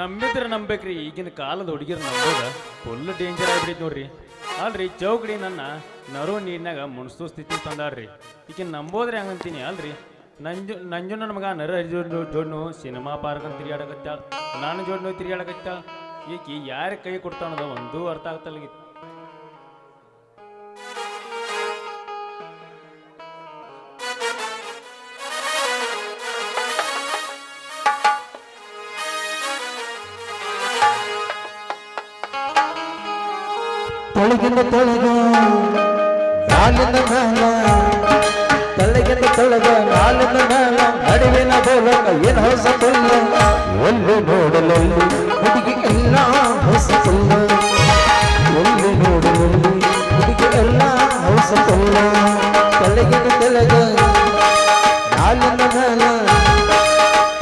ನಂಬಿದ್ರೆ ನಂಬೇಕ್ರಿ ಈಗಿನ ಕಾಲದ ಹುಡುಗಿರ್ ನಂಬೋದ ಫುಲ್ ಡೇಂಜರ್ ಆಗ್ಬಿಡೈತಿ ನೋಡ್ರಿ. ಅಲ್ರಿ, ಚೌಕಡಿ ನನ್ನ ನರೋ ನೀರಿನಾಗ ಮುನ್ಸೋ ಸ್ಥಿತಿ ತಂದಾಡ್ರಿ ಈಗಿನ ನಂಬೋದ್ರೆ ಹಂಗಂತೀನಿ, ಅಲ್ರಿ? ನಂಜು ನಂಜು ನನ್ನ ಮಗ ನರ ಜೋಡ್ನು ಜೋಡ್ನು ಸಿನಿಮಾ ಪಾರ್ಕ್ ಅಂತ ತಿರುಗಾಡಕತ್ತಾಳ ನಾನು ಜೋಡ್ನು ತಿರುಗಾಡಕತ್ತಾಳ ಈಕಿ ಯಾರ ಕೈ ಕೊಡ್ತಾನದ ಒಂದೂ ಅರ್ಥ ಆಗ್ತಲ್ಲ ಈಕಿ. ತೊಳಗಿಂದ ತೊಳಗ ತೊಳಗ ನಾಲಿನ ಮೇಲ ನಡುವಿನ ಬೋಲಕ ಏನು ಹೊಸ ಪುಲ್ಲ ಒಂದು ನೋಡಲಲ್ಲಿ ಹುಡುಗಿ ಎಲ್ಲ ಹೊಸ ತುಂಬ ಒಂದು ನೋಡಲಲ್ಲಿ ಹುಡುಗಿ ಎಲ್ಲ ಹೊಸ ಪುಲ್ಲ ತಲೆಗಿಂದ ತೊಳಗ ನಾಲಿನ ಮೇಲ,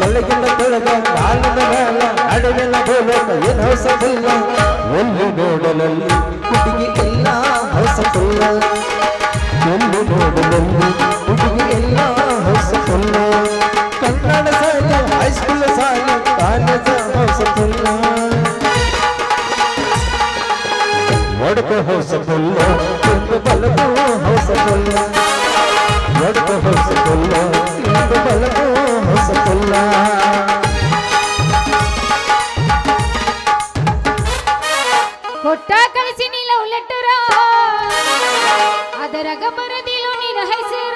ತಲೆಗಿಂದ ತೊಳಗ ನಾಲಿನ ಮೇಲ ನಡುವಿನ ಬೋಲಕ ಏನು ಹೊಸ ಪುಲ್ಲ ಒಂದು ನೋಡಲಲ್ಲಿ ಅದರಗ ಬರದಿಲು ನಿನ್ನ ಹೆಸರ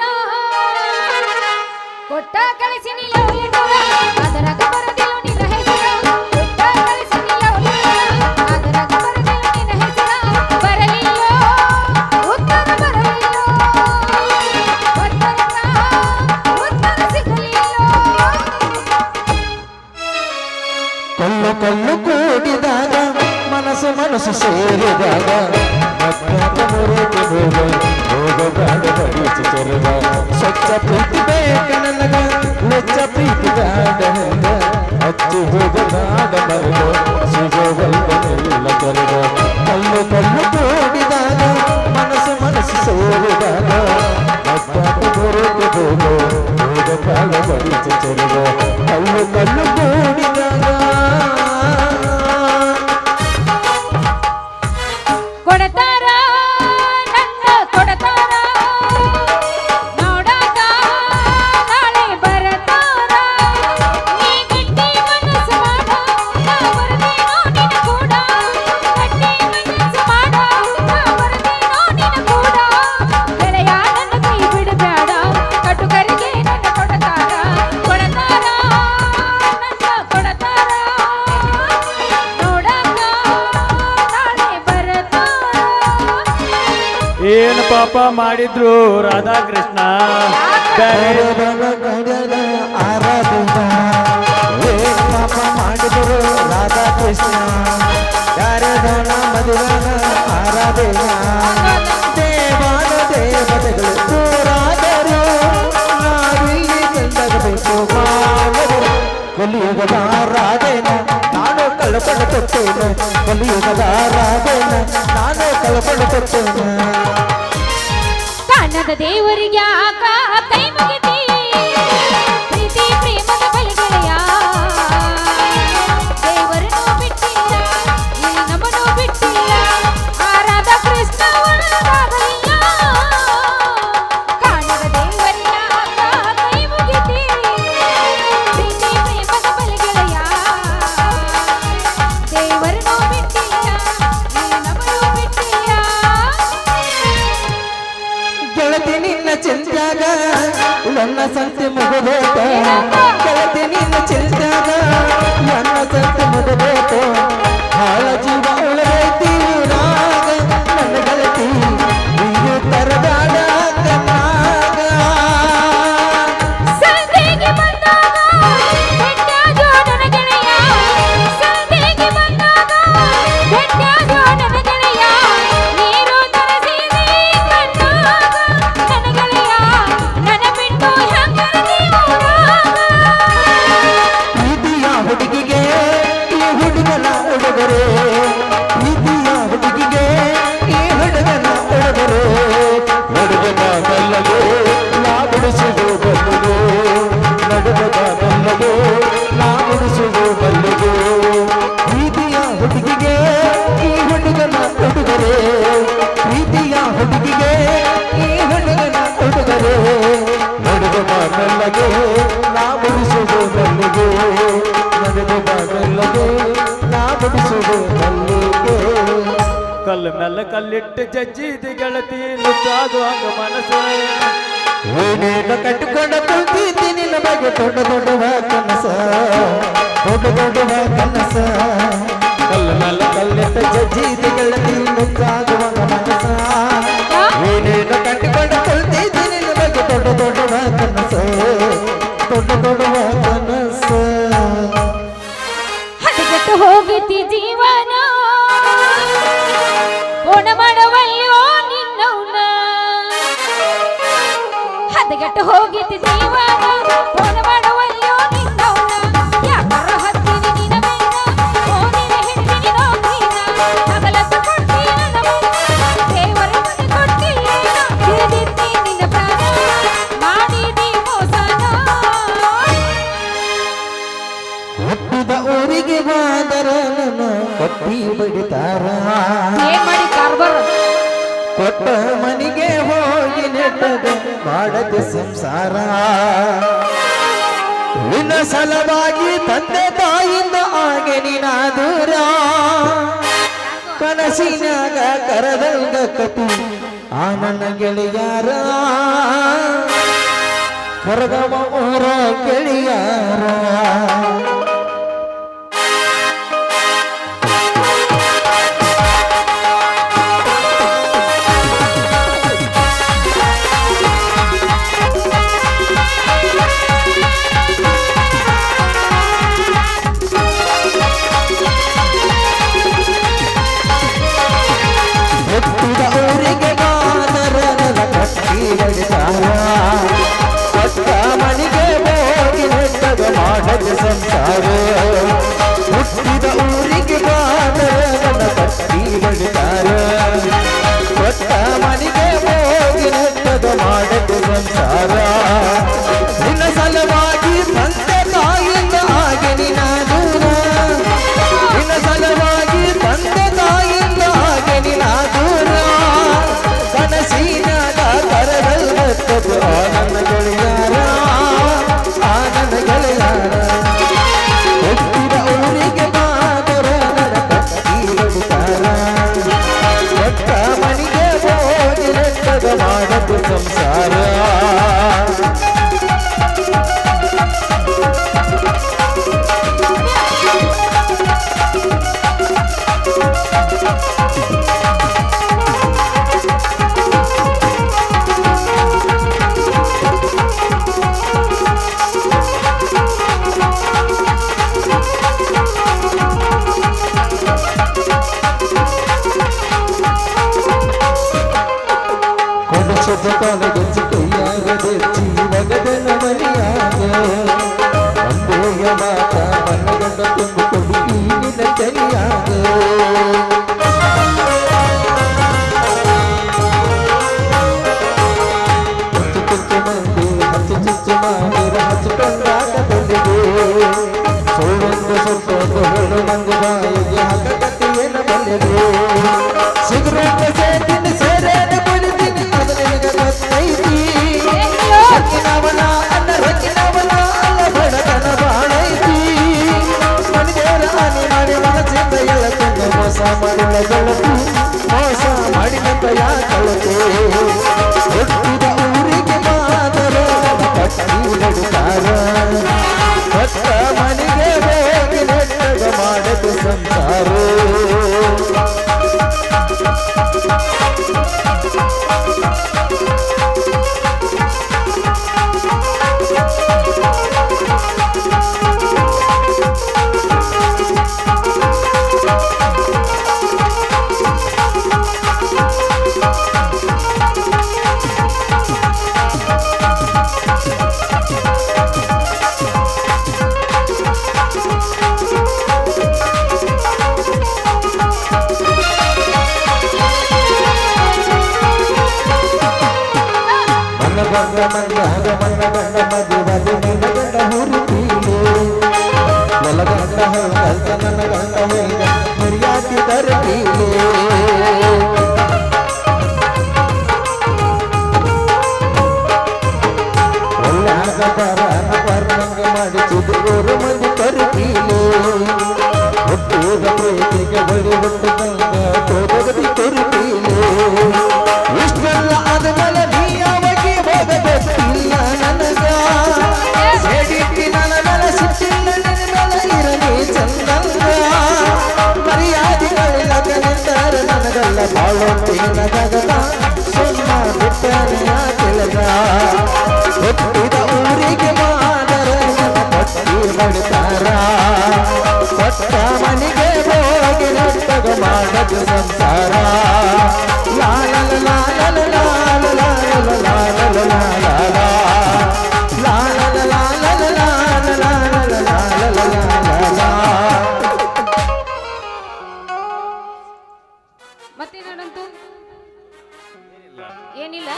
ಬರಲಿಲ್ಲ ಉತ್ತರ ಬರಲಿಲ್ಲ ಉತ್ತರಕ್ಕ ಉತ್ತರ ಸಿಗಲಿಲ್ಲ ಕಲ್ಲು ಕಲ್ಲು ಕೂಡಿದಾಗ ಮನಸ್ಸು ಮನಸ್ಸು ಸೇರಿದಾಗ যাব ಏನು ಪಾಪ ಮಾಡಿದ್ರು ರಾಧಾಕೃಷ್ಣ? ಕಾಣದ ದೇವರಿಗೆ ಆಕ ಕೈ ಮುಗಿತಿ ನನ್ನ ಸಂತೆ ಮುಗಬೋತ ಕೆಳಗೆ ನಿನ್ನ ಚಿಲ್ದಾಗ ನನ್ನ ಸಂತೆ ಮುಗಬೋತ ಬಿಡಿಸುವುದು ನಡೆದು ಬಾಗಲ್ಲದೆ ನಾ ಬಿಡಿಸುವುದು ಕಲ್ಲಿಗೆ ಕಲ್ಲು ಮೇಲೆ ಕಲ್ಲಿಟ್ಟು ಜಜ್ಜಿದ ಗೆಳತಿ ನುಚ್ಚಾದು ಹಂಗ ಮನಸ್ಸು ಏನೇನು ಕಟ್ಟಿಕೊಂಡ ಕುಳಿತಿದ್ದಿ ನಿನ್ನ ಬಗ್ಗೆ ದೊಡ್ಡ ದೊಡ್ಡವ ಕನಸ ದೊಡ್ಡ ದೊಡ್ಡವ ಕನಸ ಕಲ್ಲು ಮೇಲೆ ಕಲ್ಲಿಟ್ಟು ಜಜ್ಜಿದ ಗೆಳತಿ ನುಚ್ಚಾದು ಊರಿಗೆ ಹೋದರ ನನ್ನ ಕಟ್ಟಿ ಬಿಡ್ತಾರ ಕೊಟ್ಟ ಮನೆಗೆ ಹೋಗಿ ನೆಟ್ಟದ ಮಾಡದೆ ಸಂಸಾರ. ನಿನ್ನ ಸಲವಾಗಿ ತಂದೆ ತಾಯಿಂದ ಆಗೆ ನಿನ ಕನಸಿನಾಗ ಕರದಂಗ ಕತಿ, ಆ ನನ್ನ ಗೆಳೆಯಾರ. ಕರೆದವ ಗೆಳೆಯಾರ. கொண்டு கொடி நிலை தெரியாது ತೋದಗದಿ ಕರುಕೀಲು ಇಷ್ಟೆಲ್ಲ ಆದಮೇಲೆ ನೀ ಯಾವಾಗ ಹೋಗಬೇಕಿಲ್ಲ ನನಗ ಸೇಡಿಟ್ಟಿ ನನ್ನ ಮೇಲೆ ಸಿಟ್ಟಿಲ್ಲ ನಿನ್ನ ಮೇಲೆ ಇರಲಿ ಚಂದಂಗ ಮರ್ಯಾದೆಗಳಿಲ್ಲದ ನಿಂತರ ನನಗಲ್ಲ ಬಾಳೊಟ್ಟಿನ ಮತ್ತೇನಂತು ಏನಿಲ್ಲ.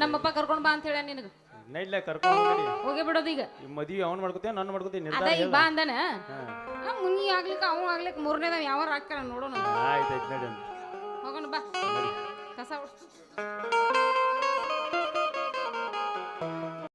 ನಮ್ಮಪ್ಪ ಕರ್ಕೊಂಡ್ ಬಾ ಅಂತ ಹೇಳ ನಿನಗ. ನೈಡ್ಲೆ ಕರ್ಕೊಂಡು ಹೋಗಿ ಹೋಗಿ ಬಿಡೋದು ಈಗ. ಈ ಮದುವೆ ಅವ್ನು ಮಾಡ್ಕೊತೀಯ ನಾನು ಮಾಡ್ಕೋತೀನಿ ಅದ ನಿರ್ಧಾರ ಈಗ ಬಾ ಅಂದನ? ಮುನಿ ಆಗ್ಲಿಕ್ಕ ಅವ ಆಗ್ಲಿಕ್ಕ ಮೂರನೇದವ ಯಾವ ಹಾಕ್ತಾರ ನೋಡೋಣ. ಆಯ್ತು ಆಯ್ತು ನಡಿ ಅಂತ ಹೋಗೋಣ ಬಾ.